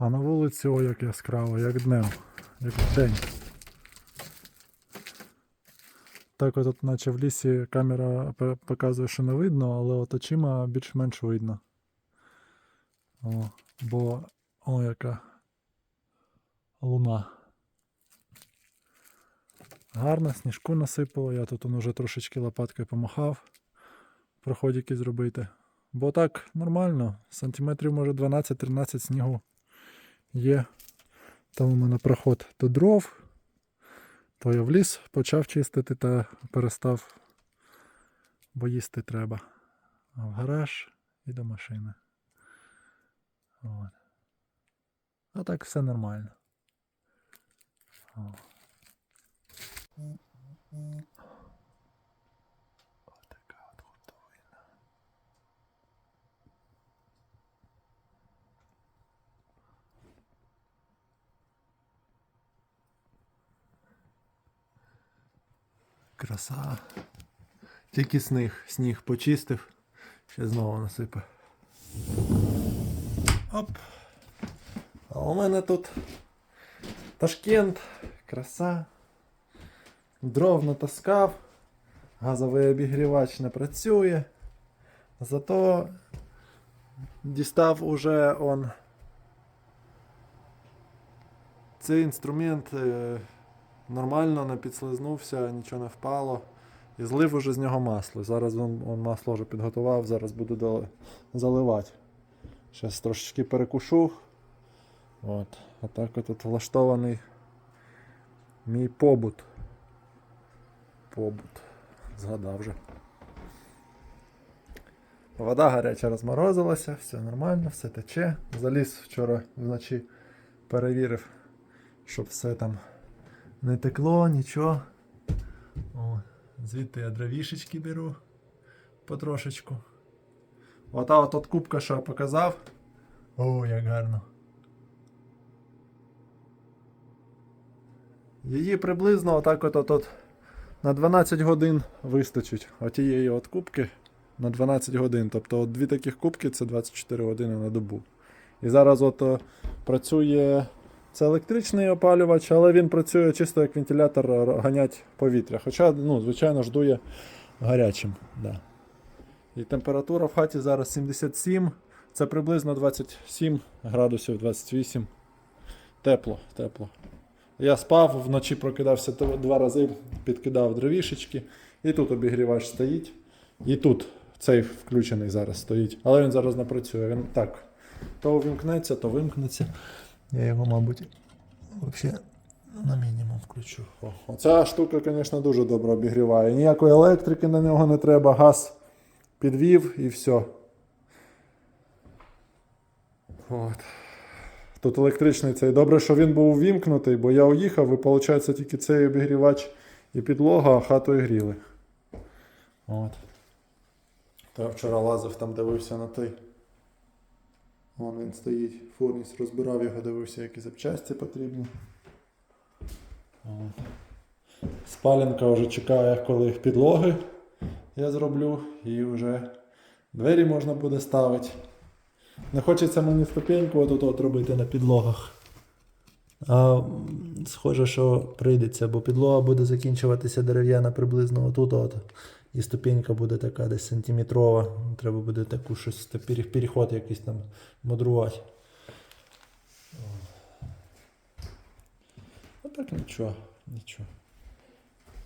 А на вулиці о як яскраво, як днем, як день. Так от, наче в лісі камера показує, що не видно, але от очима більш-менш видно. О, бо о яка луна. Гарно, сніжку насипало, я тут уже трошечки лопаткою помахав, проходики зробити. Бо так нормально, сантиметрів може 12-13 снігу є. Там у мене проход до дров, то я в ліс почав чистити та перестав, бо їсти треба. В гараж і до машини. От. А так все нормально. О. Краса. Тільки сніг, сніг почистив, ще знову насипе. Оп. А у мене тут Ташкент, краса. Дров натаскав, газовий обігрівач не працює. Зато дістав уже он цей інструмент е, нормально не підслизнувся, нічого не впало. І злив уже з нього масло. Зараз он, он масло вже підготував, зараз буду заливати. Зараз трошечки перекушу. От. Отак от тут влаштований мій побут. Побут. Згадав вже. Вода гаряча розморозилася, все нормально, все тече. Заліз вчора вночі перевірив, щоб все там не текло, нічого. О, звідти я дровішечки беру потрошечку. Ота от, кубка, що я показав. О, як гарно. Її приблизно отак от, от, на 12 годин вистачить. Отієї от кубки на 12 годин. Тобто от дві таких кубки це 24 години на добу. І зараз от працює це електричний опалювач, але він працює чисто як вентилятор ганять повітря. Хоча, ну, звичайно, ж дує гарячим. Да. І температура в хаті зараз 77. Це приблизно 27 градусів 28. Тепло, тепло. Я спав, вночі прокидався два рази, підкидав дровішечки. І тут обігрівач стоїть. І тут цей включений зараз стоїть. Але він зараз не працює. Він так. То увімкнеться, то вимкнеться. Я його, мабуть, взагалі на мінімум включу. О, оця штука, звісно, дуже добре обігріває. Ніякої електрики на нього не треба, газ підвів і все. От. Тут електричний цей. Добре, що він був увімкнутий, бо я уїхав і виходить тільки цей обігрівач і підлога, а хату і гріли. От. То я вчора лазив там, дивився на той. Вон він стоїть, фурніс розбирав його, дивився, які запчасті потрібні. От. Спаленка вже чекає, коли підлоги я зроблю, і вже двері можна буде ставити. Не хочеться мені ступеньку отут от робити на підлогах. А схоже, що прийдеться, бо підлога буде закінчуватися дерев'яна приблизно отут. От, і ступенька буде така десь сантиметрова. Треба буде таку щось переход якийсь там мудрувати. Так нічого, нічого.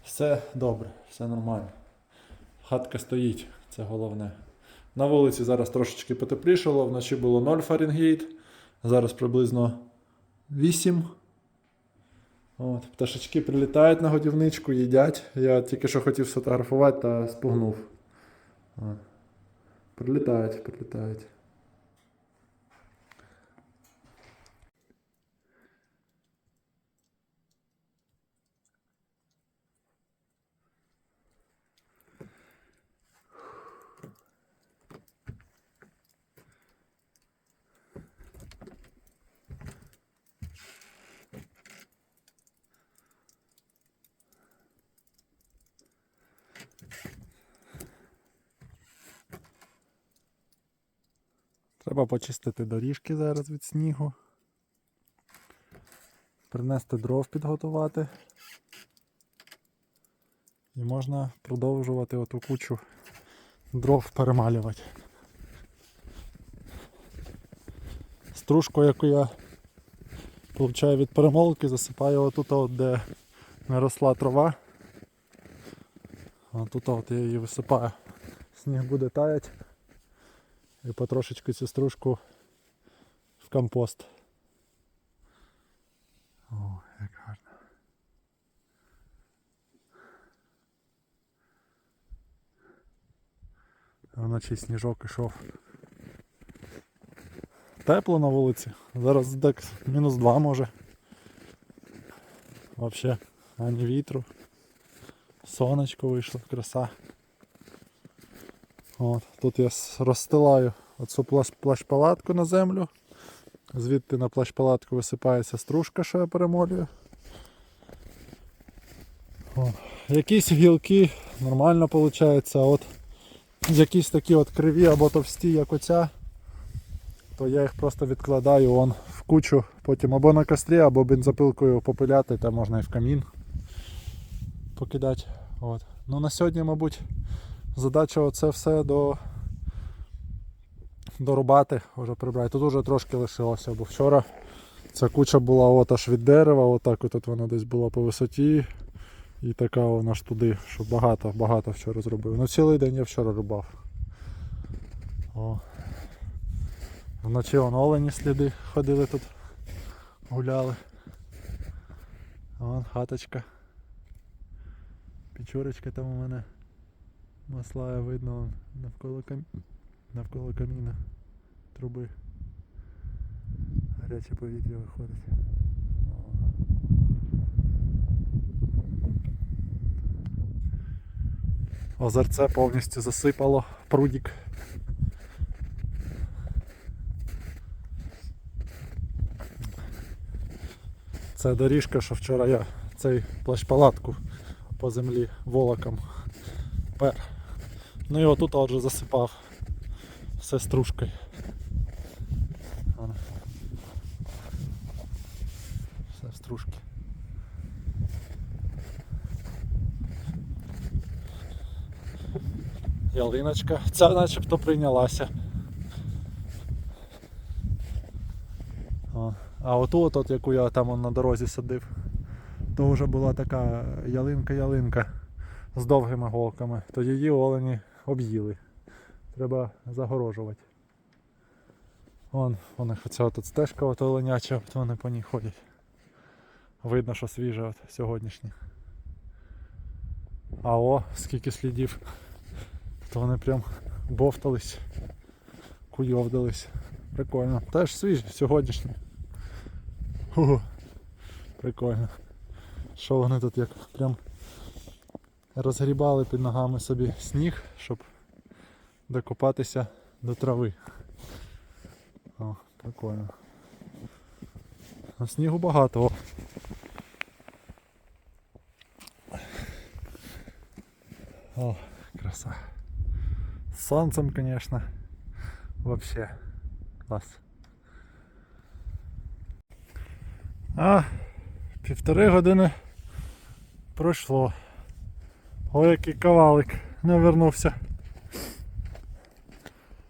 Все добре, все нормально. Хатка стоїть, це головне. На вулиці зараз трошечки потеплішало, вночі було 0 Фаренгейт, зараз приблизно 8. От, пташечки прилітають на годівничку, їдять. Я тільки що хотів сфотографувати та спугнув. Прилітають, прилітають. Треба почистити доріжки зараз від снігу. принести дров підготувати. І можна продовжувати оту кучу дров перемалювати. Стружку, яку я получаю від перемолки, засипаю отут, от, де не росла трава. А тут от я її висипаю. Сніг буде таять. І потрошечки цю стружку в компост. О, як гарно. Вночі сніжок ішов. Тепло на вулиці. Зараз так мінус 2 може. Вообще, ані вітру. Сонечко вийшло, краса. От, тут я розстилаю оцю плащ- плащ-палатку на землю. Звідти на плащ-палатку висипається стружка, що я перемолюю. О, якісь гілки нормально виходить, а от якісь такі от криві або товсті, як оця, то я їх просто відкладаю вон в кучу, потім або на кострі, або бензопилкою попиляти, та можна і в камін покидати. От. Ну на сьогодні, мабуть, задача оце все до дорубати, вже прибрати. Тут вже трошки лишилося, бо вчора ця куча була от аж від дерева, отак от вона десь була по висоті. І така вона ж туди, що багато, багато вчора зробив. Ну цілий день я вчора рубав. О. Вночі вон олені сліди ходили тут, гуляли. Вон хаточка. Печурочка там у мене маслає видно навколо, кам... навколо каміна труби. Гаряче повітря виходить. Озерце повністю засипало прудік. Це доріжка, що вчора я цей плащ-палатку по землі волоком пер. Ну і отут отже засипав все стружкою. Все в стружки. Ялиночка. Ця начебто прийнялася. А оту, от, от, яку я там на дорозі садив, то вже була така ялинка-ялинка з довгими голками. То її олені об'їли. Треба загорожувати. Вон, них оця тут стежка от оленяча, от вони по ній ходять. Видно, що свіже от сьогоднішнє. А о, скільки слідів. То вони прям бовтались, куйовдались. Прикольно. Теж свіжі, сьогоднішні. Прикольно. Що вони тут як прям розгрібали під ногами собі сніг, щоб докопатися до трави. О, прикольно. А снігу багато. О. О, краса. С солнцем, конечно. Вообще. Клас. А, півтори години пройшло. Ой, який кавалик не вернувся.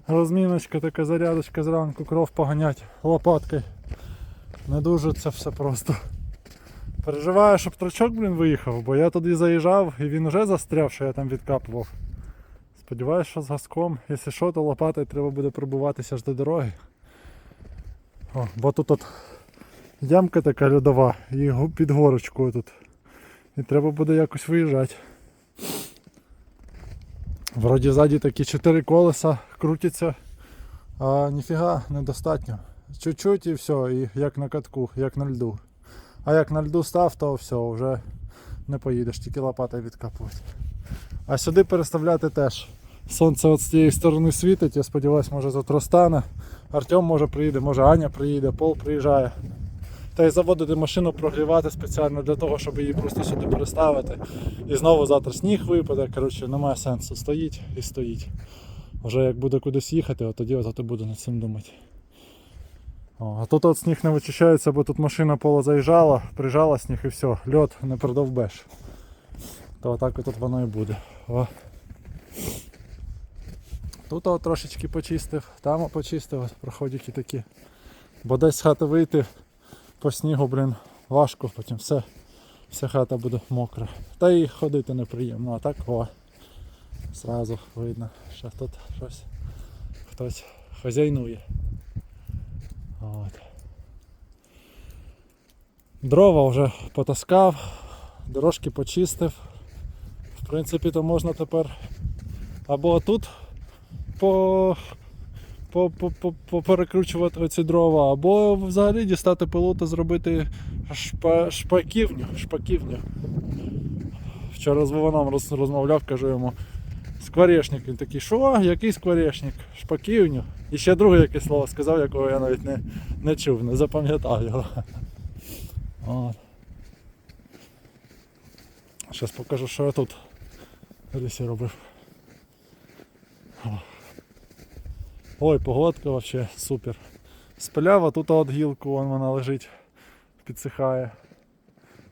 Розміночка така зарядочка зранку, кров поганять лопаткою. Не дуже це все просто. Переживаю, щоб трачок, блін, виїхав, бо я туди заїжджав і він вже застряв, що я там відкапував. Сподіваюсь, що з газком, якщо що, то лопатою треба буде пробуватися аж до дороги. О, бо тут от ямка така льодова і під горочкою тут. І треба буде якось виїжджати. Вроді ззаді такі чотири колеса крутяться, а ніфіга недостатньо. Чуть-чуть і все, і як на катку, як на льду. А як на льду став, то все, вже не поїдеш, тільки лопатою відкапувати. А сюди переставляти теж. Сонце от з цієї сторони світить, я сподіваюся, може завтра стане. Артем може приїде, може Аня приїде, Пол приїжджає. Та й заводити машину прогрівати спеціально для того, щоб її просто сюди переставити. І знову завтра сніг випаде. Коротше, немає сенсу. Стоїть і стоїть. Вже як буде кудись їхати, от тоді от буду над цим думати. О, а тут от сніг не вичищається, бо тут машина поло заїжджала, прижала сніг і все, льот не продовбеш. То отак от воно і буде. О. Тут от трошечки почистив, там почистив, проходики такі. Бо десь з хати вийти по снігу, блін, важко, потім все, вся хата буде мокра. Та і ходити неприємно, а так о. Зразу видно, що тут щось хтось хазяйнує. От. Дрова вже потаскав, дорожки почистив. В принципі, то можна тепер або тут по, поперекручувати оці дрова, або взагалі дістати пилу та зробити шпа, шпаківню. шпаківню. Вчора з Вованом роз, розмовляв, кажу йому. Скворечник. Він такий, що? Який скворечник? Шпаківню. І ще друге якесь слово сказав, якого я навіть не, не чув, не запам'ятав його. От. Зараз покажу, що я тут в лісі робив. Ой, погодка вообще супер. Спиляв, тут от гілку вон вона лежить, підсихає.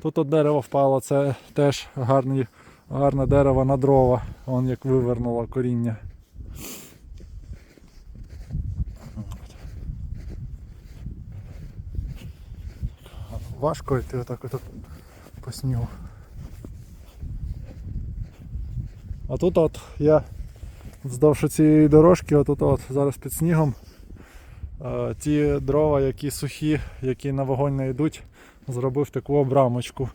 Тут от дерево впало, це теж гарний, гарне дерево на дрова, вон як вивернуло коріння. Важко йти отак от по снігу. А тут от я вздовж цієї дорожки, отут от зараз під снігом. е, Ті дрова, які сухі, які на вогонь не йдуть, зробив таку обрамочку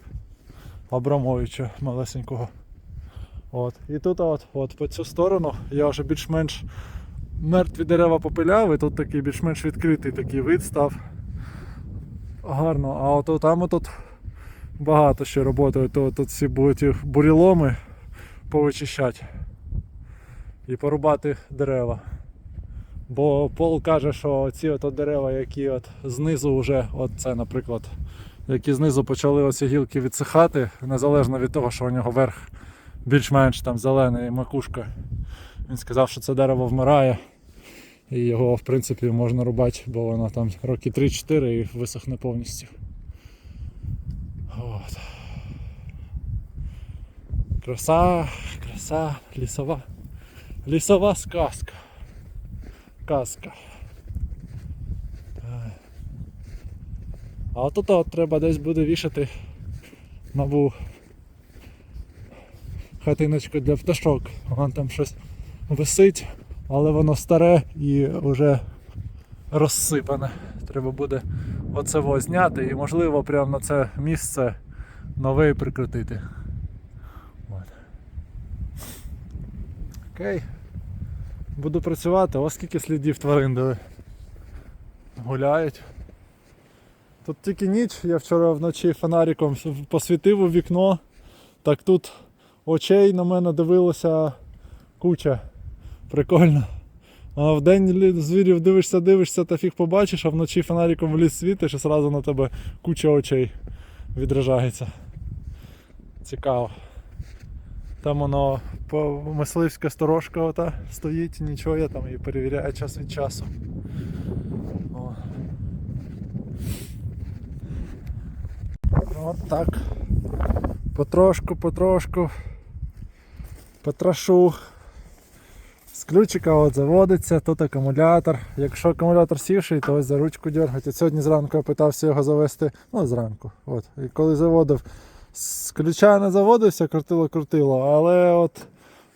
обрамовича малесенького. От. І тут от, от по цю сторону я вже більш-менш мертві дерева попиляв, і тут такий більш-менш відкритий такий вид став. Гарно, а от там отут багато ще роботи, то тут всі будуть буріломи повичищати і порубати дерева. Бо Пол каже, що ці от дерева, які от знизу вже, от це, наприклад, які знизу почали оці гілки відсихати, незалежно від того, що у нього верх більш-менш там зелений макушка. Він сказав, що це дерево вмирає. І його в принципі можна рубати, бо воно там роки 3-4 і висохне повністю. От. Краса, краса, лісова. Лісова сказка. Казка. А отут от треба десь буде вішати нову хатиночку для пташок. Вон там щось висить, але воно старе і вже розсипане. Треба буде оце зняти і можливо прямо на це місце нове прикрутити. От. Окей. Буду працювати, ось скільки слідів тварин диви. Гуляють. Тут тільки ніч, я вчора вночі фонариком посвітив у вікно, так тут очей на мене дивилося куча. Прикольно. А в день звірів дивишся, дивишся та фіг побачиш, а вночі фонариком в ліс світиш і одразу на тебе куча очей відражається. Цікаво. Там воно мисливська сторожка ота стоїть, нічого, я там її перевіряю час від часу. О. От так. Потрошку, потрошку. Потрошу. З ключика от заводиться, тут акумулятор. Якщо акумулятор сівший, то ось за ручку дергати. От Сьогодні зранку я питався його завести. Ну, зранку. От. І коли заводив, з ключа не заводився, крутило-крутило, але от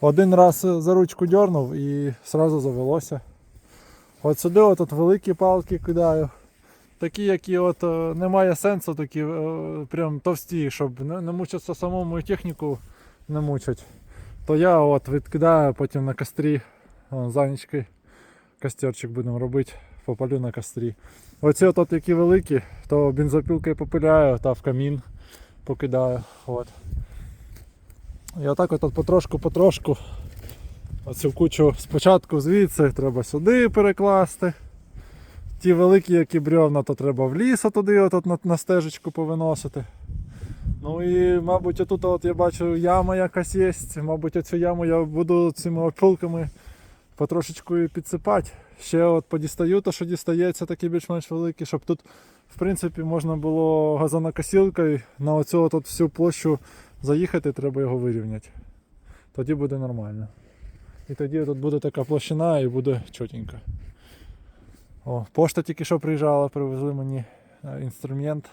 один раз за ручку дернув і одразу завелося. От сюди от, от великі палки кидаю. Такі, які от е, немає сенсу, такі е, прям товсті, щоб не, не мучитися самому і техніку не мучать. То я от відкидаю потім на кострі за нічки костерчик будемо робити, попалю на кострі. Оці от, от які великі, то бензопілкою попиляю та в камін покидаю. От. І отак от, от потрошку-потрошку оцю кучу спочатку звідси треба сюди перекласти. Ті великі, які бревна, то треба в ліс туди от, на, на стежечку повиносити. Ну і, мабуть, отут от я бачу яма якась є. Мабуть, оцю яму я буду цими опилками потрошечку і підсипати, ще от подістаю, то що дістається, такі більш-менш великі, щоб тут, в принципі, можна було газонокосілкою на оцю от всю площу заїхати, треба його вирівняти. Тоді буде нормально. І тоді тут буде така площина і буде чотенько. О, пошта тільки що приїжджала, привезли мені е, інструмент.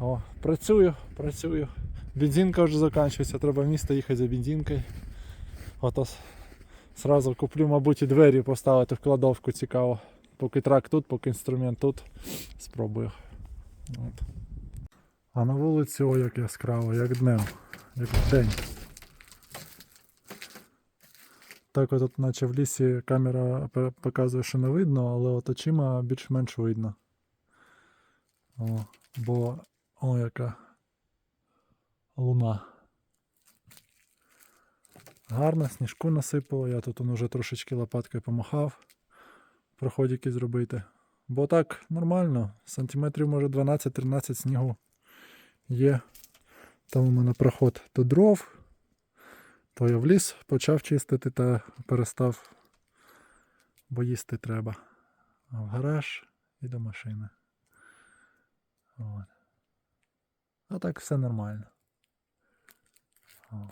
О, працюю, працюю. Бензинка вже закінчується, треба в місто їхати за бензинкою. Ото сразу куплю, мабуть, і двері поставити в кладовку цікаво. Поки трак тут, поки інструмент тут. Спробую. От. А на вулиці о як яскраво, як днем, як день. Так от, наче в лісі камера показує, що не видно, але от очима більш-менш видно. О, бо о яка луна. Гарно, сніжку насипало, я тут уже трошечки лопаткою помахав. Проходики зробити. Бо так нормально, сантиметрів може 12-13 снігу є. Там у мене проход до дров. То я в ліс почав чистити та перестав, бо їсти треба. В гараж і до машини. От. А так все нормально. О.